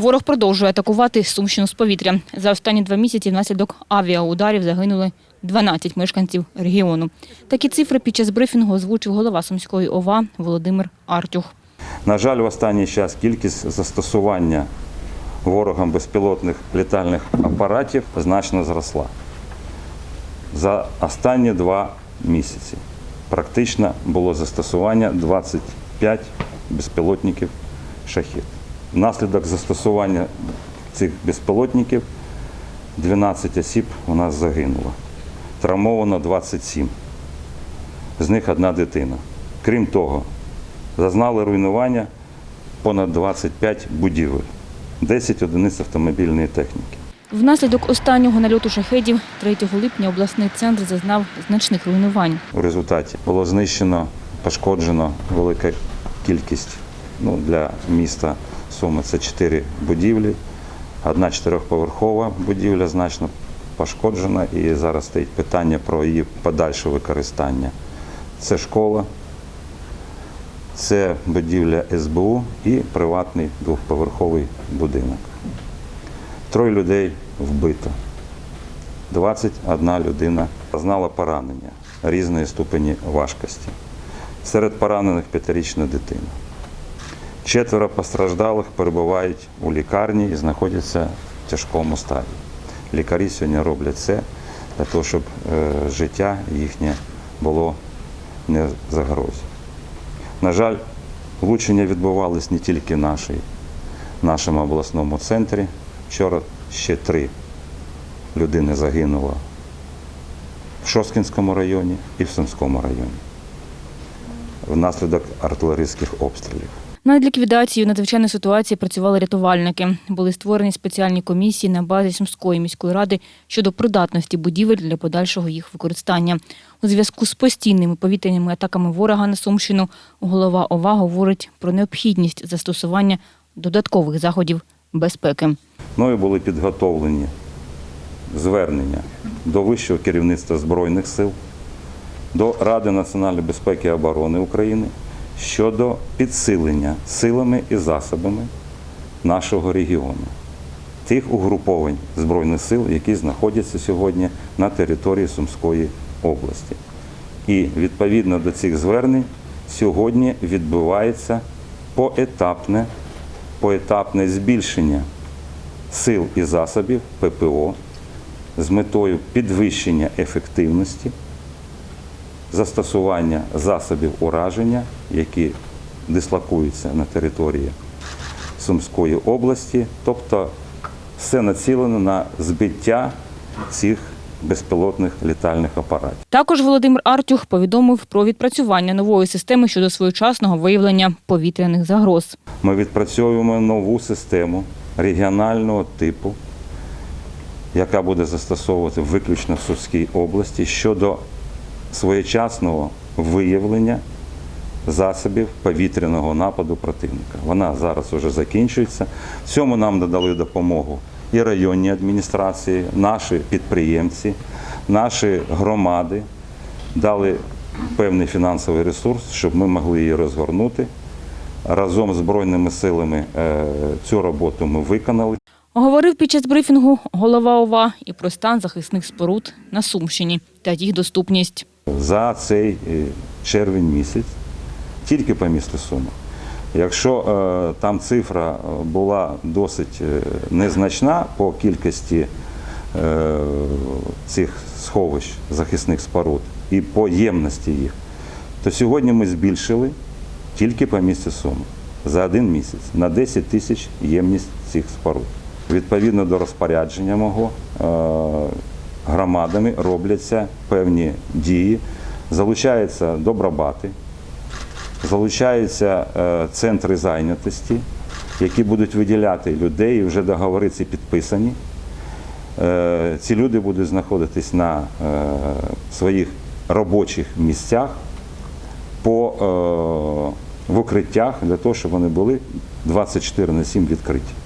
Ворог продовжує атакувати Сумщину з повітря. За останні два місяці внаслідок авіаударів загинули 12 мешканців регіону. Такі цифри під час брифінгу озвучив голова Сумської ОВА Володимир Артюх. На жаль, в останній час кількість застосування ворогом безпілотних літальних апаратів значно зросла. За останні два місяці практично було застосування 25 безпілотників шахід. Внаслідок застосування цих безпілотників 12 осіб у нас загинуло. Травмовано 27. З них одна дитина. Крім того, зазнали руйнування понад 25 будівель, 10 одиниць автомобільної техніки. Внаслідок останнього нальоту шахедів 3 липня обласний центр зазнав значних руйнувань. У результаті було знищено, пошкоджено велика кількість ну, для міста Суми це 4 будівлі. Одна чотирьохповерхова будівля значно пошкоджена і зараз стоїть питання про її подальше використання. Це школа, це будівля СБУ і приватний двохповерховий будинок. Троє людей вбито. 21 людина зазнала поранення різної ступені важкості. Серед поранених п'ятирічна дитина. Четверо постраждалих перебувають у лікарні і знаходяться в тяжкому стані. Лікарі сьогодні роблять все для того, щоб е, життя їхнє було не загрозі. На жаль, влучення відбувались не тільки в нашій, нашому обласному центрі. Вчора ще три людини загинуло в Шосткінському районі і в Сумському районі внаслідок артилерійських обстрілів. Над ліквідацією надзвичайної ситуації працювали рятувальники. Були створені спеціальні комісії на базі Сумської міської ради щодо придатності будівель для подальшого їх використання. У зв'язку з постійними повітряними атаками ворога на Сумщину голова ОВА говорить про необхідність застосування додаткових заходів безпеки. Мною були підготовлені звернення до вищого керівництва Збройних сил, до Ради національної безпеки і оборони України щодо підсилення силами і засобами нашого регіону, тих угруповань Збройних сил, які знаходяться сьогодні на території Сумської області. І відповідно до цих звернень сьогодні відбувається поетапне, поетапне збільшення сил і засобів ППО з метою підвищення ефективності, застосування засобів ураження, які дислокуються на території Сумської області, тобто все націлено на збиття цих безпілотних літальних апаратів. Також Володимир Артюх повідомив про відпрацювання нової системи щодо своєчасного виявлення повітряних загроз. Ми відпрацьовуємо нову систему регіонального типу, яка буде застосовувати виключно в Сумській області щодо своєчасного виявлення засобів повітряного нападу противника. Вона зараз вже закінчується. В цьому нам надали допомогу і районні адміністрації, наші підприємці, наші громади дали певний фінансовий ресурс, щоб ми могли її розгорнути. Разом з Збройними силами е, цю роботу ми виконали. Говорив під час брифінгу голова ОВА і про стан захисних споруд на Сумщині та їх доступність. за цей е, червень місяць тільки по місту Суми. Якщо е, там цифра е, була досить е, незначна по кількості цих сховищ захисних споруд і по ємності їх, то сьогодні ми збільшили тільки по місті Суми за один місяць на 10 тисяч ємність цих споруд. Відповідно до розпорядження мого громадами робляться певні дії, залучаються добробати, залучаються е, центри зайнятості, які будуть виділяти людей, і вже договори ці підписані. Е, Ці люди будуть знаходитись на е, своїх робочих місцях по, в укриттях для того, щоб вони були 24 на 7 відкриті.